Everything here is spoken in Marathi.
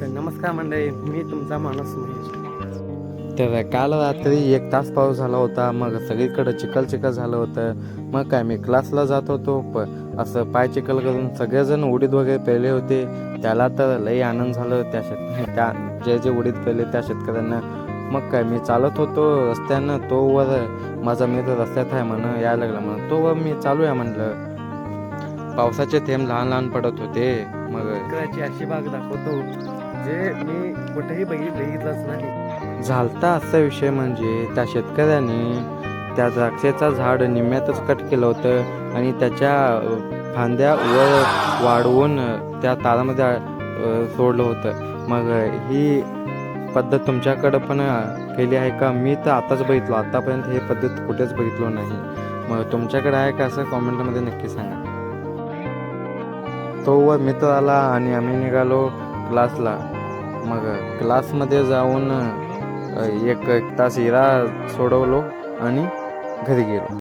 तर नमस्कार मंडळी मी तुमचा माणूस महेश. तर काल रात्री एक तास पाऊस झाला होता मग सगळीकडं चिखल चिखल झालं होतं. मग काय मी क्लासला जात होतो प असं पाय चिखल करून सगळेजण उडीद वगैरे पेरले होते. त्याला तर लई आनंद झालं त्या शेत त्या जे जे उडीद पेरले त्या शेतकऱ्यांना. मग काय मी चालत होतो रस्त्यानं. तो वर माझा मित्र रस्त्यात आहे म्हण यायला लागला. म्हणून तो वर मी चालू आहे म्हणलं. पावसाचे थेंब लहान लहान पडत होते मग शेतकऱ्याची अशी बाग दाखवतो जे मी कुठेही बघित बघितलंच नाही. झालता असा विषय म्हणजे त्या शेतकऱ्याने त्या द्राक्षेचा झाड निम्म्यातच कट केलं होतं आणि त्याच्या फांद्या वर वाढवून त्या तारामध्ये सोडलं होतं. मग ही पद्धत तुमच्याकडं पण केली आहे का? मी तर आताच बघितलो. आतापर्यंत ही पद्धत कुठेच बघितलो नाही. मग तुमच्याकडे आहे का असं कॉमेंटमध्ये नक्की सांगा. तो व मित्र आला आणि आम्ही निघालो क्लासला मग क्लासमध्ये जाऊन एक एक तास हिरा सोडवलो आणि घरी गेलो.